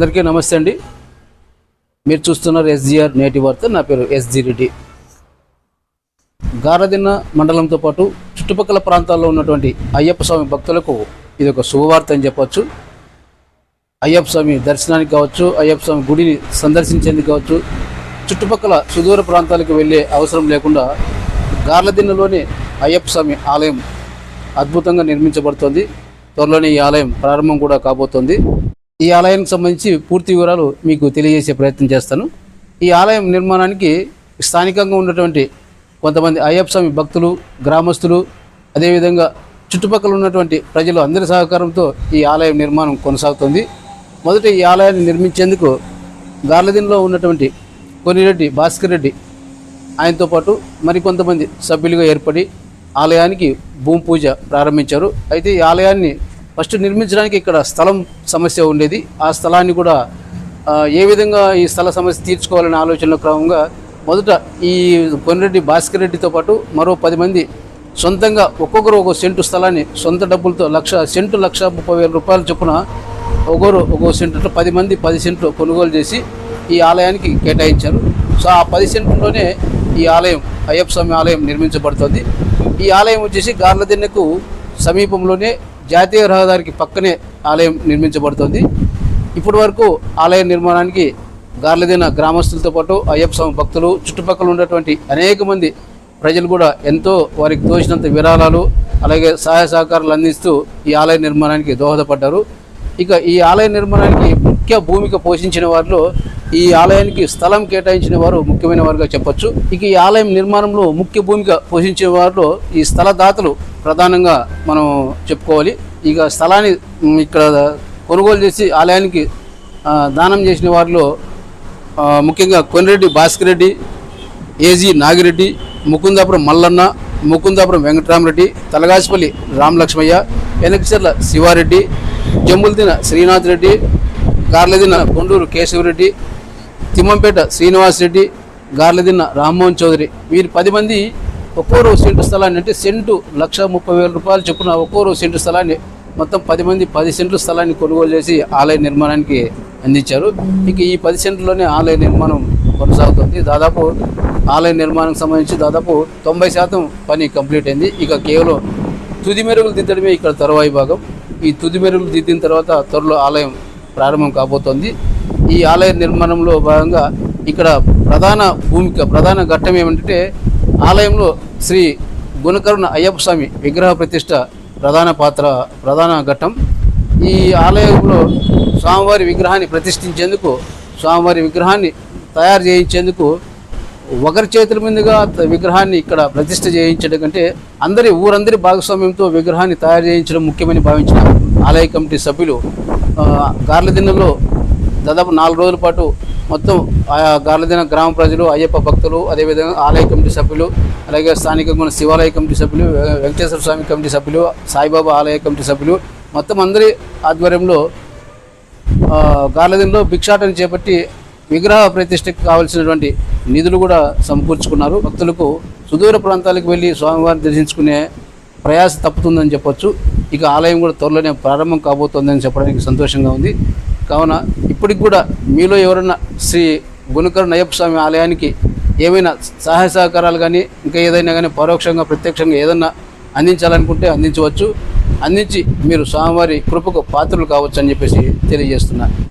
అందరికీ నమస్తే అండి. మీరు చూస్తున్నారు ఎస్జిఆర్ నేటి వార్త. నా పేరు ఎస్జి రెడ్డి. గారదిన్న మండలంతో పాటు చుట్టుపక్కల ప్రాంతాల్లో ఉన్నటువంటి అయ్యప్ప స్వామి భక్తులకు ఇది ఒక శుభవార్త అని చెప్పవచ్చు అయ్యప్ప స్వామి దర్శనానికి కావచ్చు అయ్యప్ప స్వామి గుడిని సందర్శించేందుకు కావచ్చు చుట్టుపక్కల సుదూర ప్రాంతాలకు వెళ్ళే అవసరం లేకుండా గార్లదిన్నలోని అయ్యప్ప స్వామి ఆలయం అద్భుతంగా నిర్మించబడుతోంది. త్వరలోనే ఈ ఆలయం ప్రారంభం కూడా కాబోతోంది. ఈ ఆలయానికి సంబంధించి పూర్తి వివరాలు మీకు తెలియజేసే ప్రయత్నం చేస్తాను. ఈ ఆలయం నిర్మాణానికి స్థానికంగా ఉన్నటువంటి కొంతమంది అయ్యప్ప స్వామి భక్తులు గ్రామస్తులు అదేవిధంగా చుట్టుపక్కల ఉన్నటువంటి ప్రజలు అందరి సహకారంతో ఈ ఆలయం నిర్మాణం కొనసాగుతుంది. మొదట ఈ ఆలయాన్ని నిర్మించేందుకు గార్లదిన్లో ఉన్నటువంటి కొనిరెడ్డి భాస్కర్ రెడ్డి ఆయనతో పాటు మరికొంతమంది సభ్యులుగా ఏర్పడి ఆలయానికి భూమి పూజ ప్రారంభించారు. అయితే ఈ ఆలయాన్ని ఫస్ట్ నిర్మించడానికి ఇక్కడ స్థలం సమస్య ఉండేది. ఆ స్థలాన్ని కూడా ఏ విధంగా ఈ స్థల సమస్య తీర్చుకోవాలనే ఆలోచనలో క్రమంగా మొదట ఈ కొనిరెడ్డి భాస్కర్ రెడ్డితో పాటు మరో పది మంది సొంతంగా ఒక్కొక్కరు ఒక సెంటు స్థలాన్ని సొంత డబ్బులతో లక్ష సెంటు లక్ష ముప్పై వేల రూపాయల చొప్పున ఒక్కొక్కరు ఒక్కో సెంటు పది మంది పది సెంట్లు కొనుగోలు చేసి ఈ ఆలయానికి కేటాయించారు. సో ఆ పది సెంట్లోనే ఈ ఆలయం అయ్యప్ప స్వామి ఆలయం నిర్మించబడుతుంది. ఈ ఆలయం వచ్చేసి గార్లదిన్నెకు సమీపంలోనే జాతీయ రహదారికి పక్కనే ఆలయం నిర్మించబడుతుంది. ఇప్పటి వరకు ఆలయ నిర్మాణానికి గార్లదిన గ్రామస్తులతో పాటు అయ్యప్ప స్వామి భక్తులు చుట్టుపక్కల ఉన్నటువంటి అనేక మంది ప్రజలు కూడా ఎంతో వారికి తోచినంత విరాళాలు అలాగే సహాయ సహకారాలు అందిస్తూ ఈ ఆలయ నిర్మాణానికి దోహదపడ్డారు. ఇక ఈ ఆలయ నిర్మాణానికి ముఖ్య భూమిక పోషించిన వారిలో ఈ ఆలయానికి స్థలం కేటాయించిన వారు ముఖ్యమైన వారుగా చెప్పొచ్చు. ఇక ఈ ఆలయం నిర్మాణంలో ముఖ్య భూమిక పోషించిన వారిలో ఈ స్థలదాతలు ప్రధానంగా మనం చెప్పుకోవాలి. ఇక స్థలాన్ని ఇక్కడ కొనుగోలు చేసి ఆలయానికి దానం చేసిన వారిలో ముఖ్యంగా కొనిరెడ్డి భాస్కర్ రెడ్డి ఏజీ నాగిరెడ్డి ముకుందాపురం మల్లన్న ముకుందాపురం వెంకటరామరెడ్డి తలగాసిపల్లి రామలక్ష్మయ్య వెనకచర్ల శివారెడ్డి జమ్ములదిన శ్రీనాథ్ రెడ్డి గార్లదిన్న కొండూరు కేశవరెడ్డి తిమ్మంపేట శ్రీనివాస్ రెడ్డి గార్లదిన్న రామ్మోహన్ చౌదరి. వీరి పది మంది ఒక్కోరో సెంటు స్థలాన్ని అంటే సెంటు లక్ష ముప్పై వేల రూపాయలు చొప్పున ఒక్కోరు సెంటు స్థలాన్ని మొత్తం పది మంది పది సెంట్ల స్థలాన్ని కొనుగోలు చేసి ఆలయ నిర్మాణానికి అందించారు. ఇక ఈ పది సెంట్లలోనే ఆలయ నిర్మాణం కొనసాగుతుంది. దాదాపు ఆలయ నిర్మాణానికి సంబంధించి దాదాపు తొంభై శాతం పని కంప్లీట్ అయింది. ఇక కేవలం తుది మెరుగులు దిద్దడమే ఇక్కడ తరువాయి భాగం. ఈ తుది మెరుగులు దిద్దిన తర్వాత త్వరలో ఆలయం ప్రారంభం కాబోతోంది. ఈ ఆలయ నిర్మాణంలో భాగంగా ఇక్కడ ప్రధాన భూమిక ప్రధాన ఘట్టం ఏమిటంటే ఆలయంలో శ్రీ గుణకరుణ అయ్యప్ప స్వామి విగ్రహ ప్రతిష్ట ప్రధాన పాత్ర ప్రధాన ఘట్టం. ఈ ఆలయంలో స్వామివారి విగ్రహాన్ని ప్రతిష్ఠించేందుకు స్వామివారి విగ్రహాన్ని తయారు చేయించేందుకు ఒకరి చేతుల మీదుగా విగ్రహాన్ని ఇక్కడ ప్రతిష్ఠ చేయించడం కంటే అందరి ఊరందరి భాగస్వామ్యంతో విగ్రహాన్ని తయారు చేయించడం ముఖ్యమని భావించిన. ఆలయ కమిటీ సభ్యులు గార్ల దినంలో దాదాపు నాలుగు రోజుల పాటు మొత్తం ఆయా గార్లదిన గ్రామ ప్రజలు అయ్యప్ప భక్తులు అదేవిధంగా ఆలయ కమిటీ సభ్యులు అలాగే స్థానికంగా ఉన్న శివాలయ కమిటీ సభ్యులు వెంకటేశ్వర స్వామి కమిటీ సభ్యులు సాయిబాబా ఆలయ కమిటీ సభ్యులు మొత్తం అందరి ఆధ్వర్యంలో ఆ, గార్లదిన్లో భిక్షాటన చేపట్టి విగ్రహ ప్రతిష్టకు కావాల్సినటువంటి నిధులు కూడా సమకూర్చుకున్నారు. భక్తులకు సుదూర ప్రాంతాలకు వెళ్ళి స్వామివారిని దర్శించుకునే ప్రయాస తప్పుతుందని చెప్పొచ్చు. ఇక ఆలయం కూడా త్వరలోనే ప్రారంభం కాబోతోందని చెప్పడానికి సంతోషంగా ఉంది. కావున ఇప్పటికి కూడా మీలో ఎవరన్నా శ్రీ గుణకర అయ్యప్ప స్వామి ఆలయానికి ఏమైనా సహాయ సహకారాలు కానీ ఇంకా ఏదైనా కానీ పరోక్షంగా ప్రత్యక్షంగా ఏదన్నా అందించాలనుకుంటే అందించవచ్చు. అందించి మీరు స్వామివారి కృపకు పాత్రలు కావచ్చు అని చెప్పేసి తెలియజేస్తున్నారు